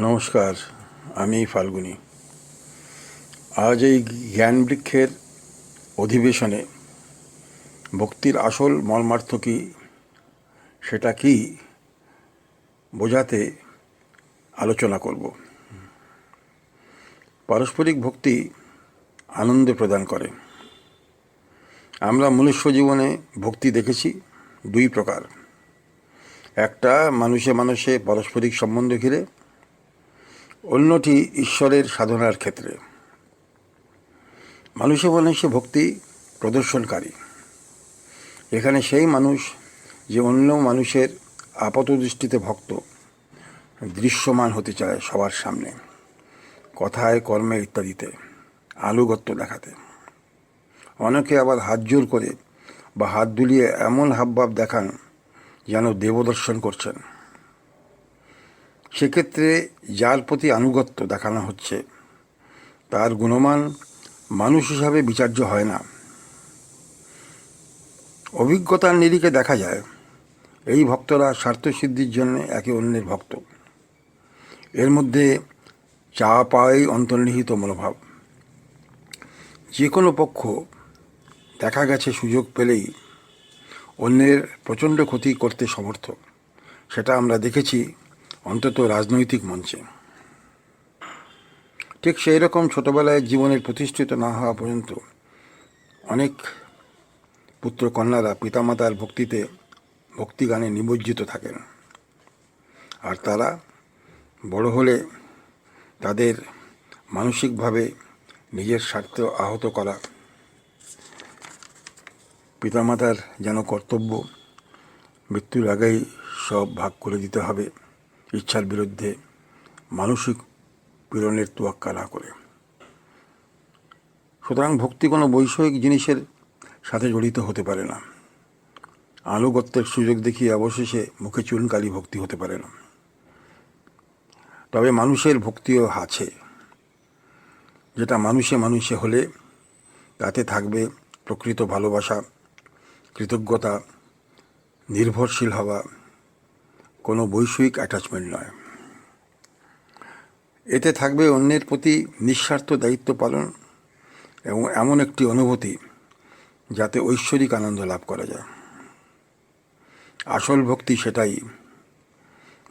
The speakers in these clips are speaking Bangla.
নমস্কার, আমি ফাল্গুনি। আজ এই জ্ঞান বৃক্ষের অধিবেশনে ভক্তির আসল মর্মার্থ কি, সেটা কি বোঝাতে আলোচনা করব। পারস্পরিক ভক্তি আনন্দ প্রদান করে। আমরা মনুষ্য জীবনে ভক্তি দেখেছি দুই প্রকার। একটা মানুষে মানুষে পারস্পরিক সম্বন্ধ ঘিরে অন্যটি ঈশ্বরের সাধনার ক্ষেত্রে। মানুষে মানুষে ভক্তি প্রদর্শনকারী। এখানে সেই মানুষ যে অন্য মানুষের আপাত দৃষ্টিতে ভক্ত, দৃশ্যমান হতে চায় সবার সামনে, কথায়, কর্মে ইত্যাদিতে আলুগত্য দেখাতে। অনেকে আবার হাত জোর করে বা হাত দুলিয়ে এমন হাবভাব দেখান যেন দেবদর্শন করছেন। সেক্ষেত্রে যার প্রতি আনুগত্য দেখানো হচ্ছে, তার গুণমান মানুষ হিসাবে বিচার্য হয় না। অভিজ্ঞতার নিরিখে দেখা যায়, এই ভক্তরা স্বার্থসিদ্ধির জন্য একে অন্যের ভক্ত। এর মধ্যে চা পাওয়াই অন্তর্নিহিত মনোভাব। যে কোনো পক্ষ দেখা গেছে সুযোগ পেলেই অন্যের প্রচণ্ড ক্ষতি করতে সমর্থ। সেটা আমরা দেখেছি অন্তত রাজনৈতিক মঞ্চে। ঠিক সেই রকম ছোটবেলায় জীবনের প্রতিষ্ঠিত না হওয়া পর্যন্ত অনেক পুত্র কন্যারা পিতামাতার ভক্তিতে ভক্তিগানে নিমজ্জিত থাকেন। আর তারা বড় হলে তাদের মানসিকভাবে নিজের স্বার্থ আহত করা পিতামাতার যেন কর্তব্য, মৃত্যুর আগেই সব ভাগ করে দিতে হবে। ইচ্ছার বিরুদ্ধে মানসিক পীড়নের তোয়াক্কা না করে। সুতরাং ভক্তি কোনো বৈষয়িক জিনিসের সাথে জড়িত হতে পারে না। আনুগত্যের সুযোগ দেখিয়ে অবশেষে মুখে চুনকালি ভক্তি হতে পারে না। তবে মানুষের ভক্তিও আছে। যেটা মানুষে মানুষে হলে তাতে থাকবে প্রকৃত ভালোবাসা, কৃতজ্ঞতা, নির্ভরশীল হওয়া কোনো বৈষয়িক অ্যাটাচমেন্ট নয়। এতে থাকবে অন্যের প্রতি নিঃস্বার্থ দায়িত্ব পালন এবং এমন একটি অনুভূতি যাতে ঐশ্বরিক আনন্দ লাভ করা যায়। আসল ভক্তি সেটাই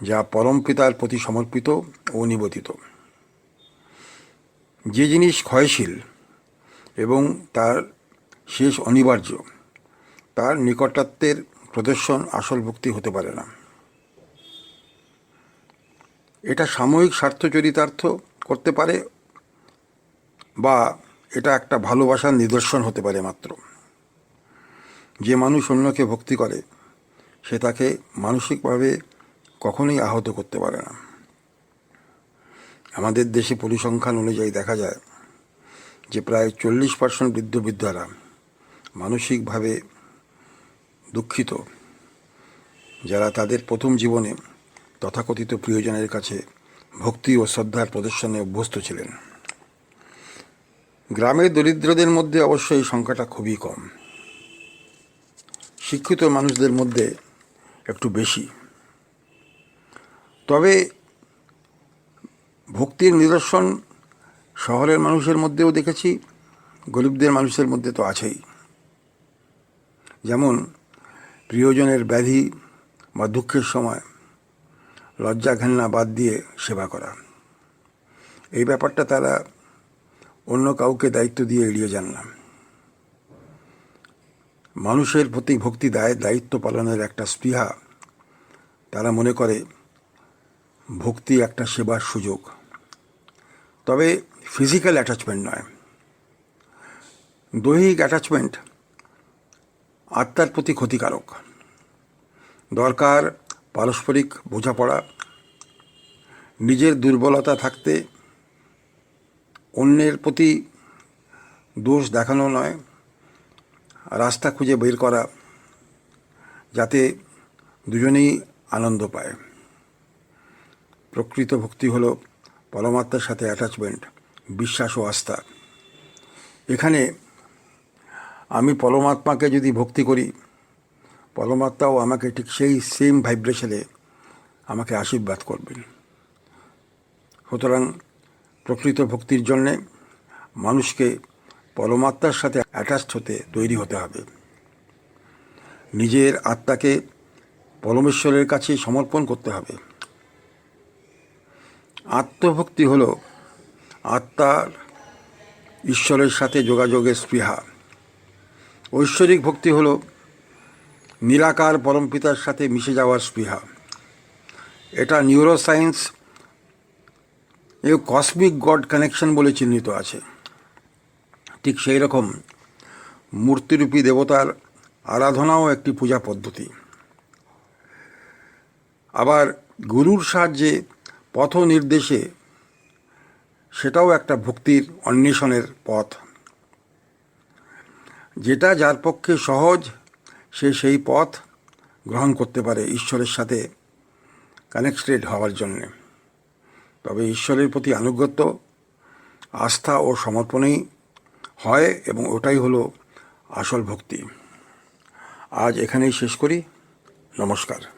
যা পরম পিতার প্রতি সমর্পিত ও নিবেদিত। যে জিনিস ক্ষয়শীল এবং তার শেষ অনিবার্য, তার নিকটত্বের প্রদর্শন আসল ভক্তি হতে পারে না। এটা সাময়িক স্বার্থ চরিতার্থ করতে পারে বা এটা একটা ভালোবাসার নিদর্শন হতে পারে মাত্র। যে মানুষ অন্যকে ভক্তি করে, সে তাকে মানসিকভাবে কখনোই আহত করতে পারে না। আমাদের দেশে পরিসংখ্যান অনুযায়ী দেখা যায় যে প্রায় চল্লিশ পার্সেন্ট বৃদ্ধ বৃদ্ধারা মানসিকভাবে দুঃখিত। যারা তাদের প্রথম জীবনে তথাকথিত প্রিয়জনের কাছে ভক্তি ও শ্রদ্ধার প্রদর্শনে অভ্যস্ত ছিলেন। গ্রামের দরিদ্রদের মধ্যে অবশ্য এই সংখ্যাটা খুবই কম। শিক্ষিত মানুষদের মধ্যে একটু বেশি। তবে ভক্তির নিদর্শন শহরের মানুষের মধ্যেও দেখেছি, গরিবদের মানুষের মধ্যে তো আছেই। যেমন প্রিয়জনের ব্যাধি বা দুঃখের সময় লজ্জা ঘেন্না বাদ দিয়ে সেবা করা। এই ব্যাপারটা তারা অন্য কাউকে দায়িত্ব দিয়ে এড়িয়ে যান না। মানুষের প্রতি ভক্তি দায়, দায়িত্ব পালনের একটা স্পৃহা তারা মনে করে ভক্তি একটা সেবার সুযোগ। তবে ফিজিক্যাল অ্যাটাচমেন্ট নয়। দৈহিক অ্যাটাচমেন্ট আত্মার প্রতি ক্ষতিকারক। দরকার পারস্পরিক বোঝাপড়া, নিজের দুর্বলতা থাকতে অন্যের প্রতি দোষ দেখানো নয়, রাস্তা খুঁজে বের করা, যাতে দুজনেই আনন্দ পায়। প্রকৃত ভক্তি হলো পরমাত্মার সাথে অ্যাটাচমেন্ট বিশ্বাস ও আস্থা। এখানে আমি পরমাত্মাকে যদি ভক্তি করি পরমাত্মাও আমাকে ঠিক সেই সেম ভাইব্রেশনে আমাকে আশীর্বাদ করবেন। সুতরাং প্রকৃত ভক্তির জন্যে মানুষকে পরমাত্মার সাথে অ্যাটাচড হতে তৈরি হতে হবে। নিজের আত্মাকে পরমেশ্বরের কাছে সমর্পণ করতে হবে। আত্মভক্তি হল আত্মার ঈশ্বরের সাথে যোগাযোগের স্পৃহা। ঐশ্বরিক ভক্তি হল নিরাকার পরমপিতার সাথে মিশে যাওয়ার স্পৃহা। এটা নিউরোসায়েন্স এ কসমিক গড কানেকশন বলে চিহ্নিত আছে। ঠিক সেই রকম মূর্তিরূপী দেবতার আরাধনাও একটি পূজা পদ্ধতি। আবার গুরুর সাহায্যে পথ নির্দেশে সেটাও একটা ভক্তির অন্বেষণের পথ। যেটা যার পক্ষে সহজ সে সেই পথ গ্রহণ করতে পারে ঈশ্বরের সাথে কানেক্টেড হওয়ার জন্যে। তবে ঈশ্বরের প্রতি আনুগত্য, আস্থা ও সমর্পণেই হয় এবং ওটাই হলো আসল ভক্তি। আজ এখানেই শেষ করি। নমস্কার।